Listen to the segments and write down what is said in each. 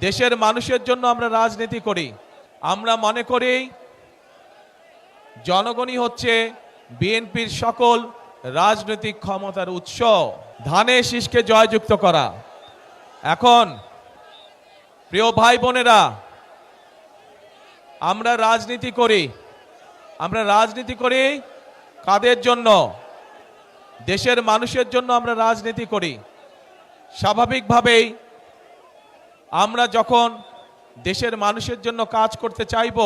দেশের মানুষের জন্য আমরা রাজনীতি করি। আমরা মনে করি জনগণই হচ্ছে বিএনপির সকল রাজনৈতিক ক্ষমতার উৎস। ধানে শীষকে জয়যুক্ত করা। এখন, প্রিয় ভাই বোনেরা, আমরা রাজনীতি করি। আমরা রাজনীতি করি কাদের জন্য? দেশের মানুষের জন্য আমরা রাজনীতি করি। স্বাভাবিকভাবেই আমরা যখন দেশের মানুষের জন্য কাজ করতে চাইব,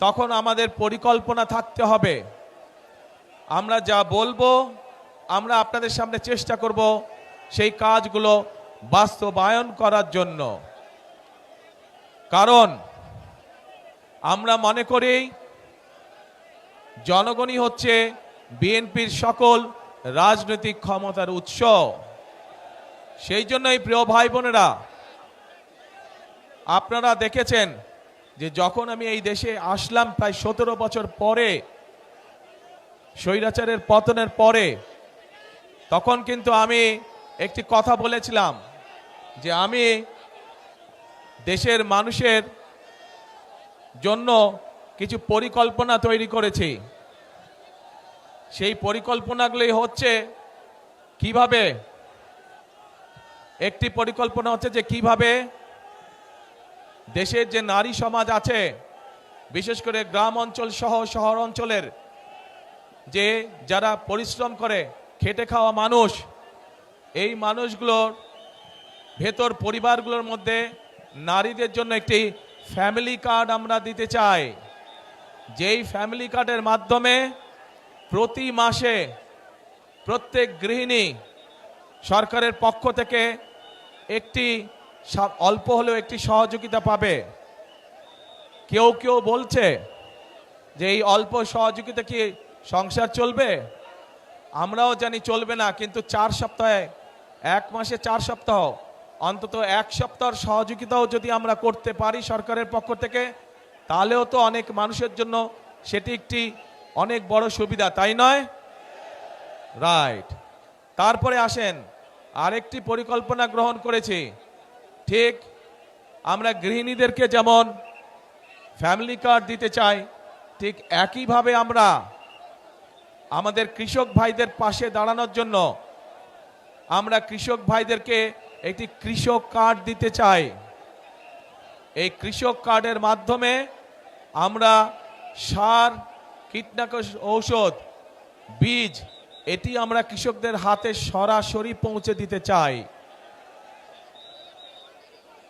তখন আমাদের পরিকল্পনা থাকতে হবে। আমরা যা বলব, আমরা আপনাদের সামনে চেষ্টা করব সেই কাজগুলো বাস্তবায়ন করার জন্য। কারণ আমরা মনে করি, জনগণই হচ্ছে বিএনপির সকল রাজনৈতিক ক্ষমতার উৎস। সেই জন্যই প্রিয় ভাই বোনেরা আপনারা দেখেছেন যে যখন আমি এই দেশে আসলাম প্রায় সতেরো বছর পরে, স্বৈরাচারের পতনের পরে, তখন কিন্তু আমি একটি কথা বলেছিলাম যে আমি দেশের মানুষের জন্য কিছু পরিকল্পনা তৈরি করেছি। সেই পরিকল্পনাগুলি হচ্ছে কীভাবে, একটি পরিকল্পনা হচ্ছে যে কীভাবে দেশের যে নারী সমাজ আছে, বিশেষ করে গ্রাম অঞ্চল সহ শহর অঞ্চলের, যে যারা পরিশ্রম করে, খেটে খাওয়া মানুষ, এই মানুষগুলোর ভেতর পরিবারগুলোর মধ্যে নারীদের জন্য একটি ফ্যামিলি কার্ড আমরা দিতে চাই। যেই ফ্যামিলি কার্ডের মাধ্যমে প্রতি মাসে প্রত্যেক গৃহিণী সরকারের পক্ষ থেকে একটি অল্প হলেও একটি সহযোগিতা পাবে। কেউ কেউ বলছে যে এই অল্প সহযোগিতা কি সংসার চলবে? আমরাও জানি চলবে না, কিন্তু চার সপ্তাহে, এক মাসে চার সপ্তাহ, অন্তত এক সপ্তাহের সহযোগিতাও যদি আমরা করতে পারি সরকারের পক্ষ থেকে, তাহলেও তো অনেক মানুষের জন্য সেটি একটি অনেক বড় সুবিধা, তাই নয়? রাইট তারপরে আসেন, আরেকটি পরিকল্পনা গ্রহণ করেছি। ঠিক, আমরা গৃহিণীদেরকে যেমন ফ্যামিলি কার্ড দিতে চাই, ঠিক একইভাবে আমরা আমাদের কৃষক ভাইদের পাশে দাঁড়ানোর জন্য আমরা কৃষক ভাইদেরকে একটি কৃষক কার্ড দিতে চাই। এই কৃষক কার্ডের মাধ্যমে আমরা সার, কীটনাশক ঔষধ, বীজ, এটি আমরা কৃষকদের হাতে সরাসরি পৌঁছে দিতে চাই।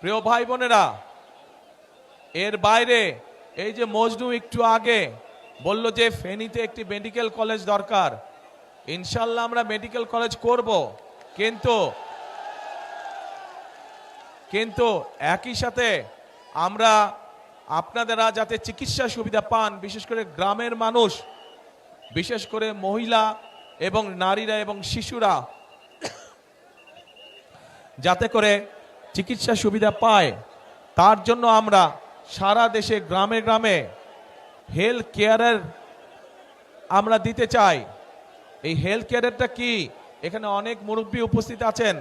প্রিয় ভাই বোনেরা, এর বাইরে এই যে মজনু একটু আগে বলল যে ফেনীতে একটি মেডিকেল কলেজ দরকার। ইনশাল্লাহ আমরা মেডিকেল কলেজ করব। কিন্তু কিন্তু একই সাথে আমরা আপনাদেরা যাতে চিকিৎসা সুবিধা পান, বিশেষ করে গ্রামের মানুষ, বিশেষ করে মহিলা এবং নারীরা এবং শিশুরা, যাতে করে চিকিৎসা সুবিধা পায়, তার জন্য আমরা সারা দেশে, গ্রামে গ্রামে হেলথ কেয়ারের আমরা দিতে চাই। এই হেলথ কেয়ারেরটা কি? এখানে অনেক মুরব্বী উপস্থিত আছেন।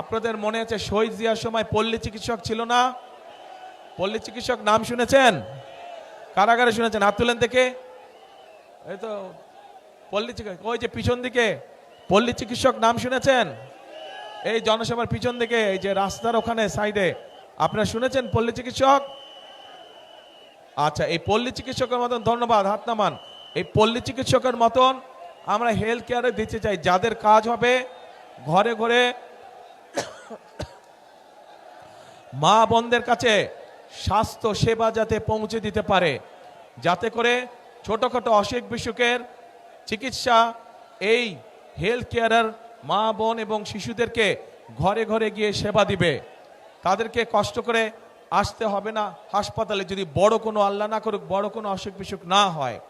আপনাদের মনে আছে শহীদ জিয়ার সময় পল্লী চিকিৎসক ছিল না? পল্লী চিকিৎসক নাম শুনেছেন? কারাগারে শুনেছেন? হাত তুলেন থেকে এই তো, পল্লী চিকিৎসক, ওই যে পিছন দিকে, পল্লী চিকিৎসক নাম শুনেছেন? এই জনসভার পিছন দিকে, এই যে রাস্তার ওখানে সাইডে, আপনারা শুনেছেন পল্লী চিকিৎসক? আচ্ছা এই পল্লী চিকিৎসকের মতন ধন্যবাদ, হাত নামান। এই পল্লী চিকিৎসকের মতন আমরা হেলথ কেয়ারে দিতে চাই, যাদের কাজ হবে ঘরে ঘরে মা বোনদের কাছে স্বাস্থ্য সেবা যাতে পৌঁছে দিতে পারে, যাতে করে ছোটোখাটো অসুখ বিসুখের চিকিৎসা এই হেলথ কেয়ারের মা, বোন এবং শিশুদেরকে ঘরে ঘরে গিয়ে সেবা দিবে। তাদেরকে কষ্ট করে আসতে হবে না। হাসপাতালে যদি বড় কোনো আল্লাহ না করুক, বড় কোনো অসুখ বিসুখ না হয়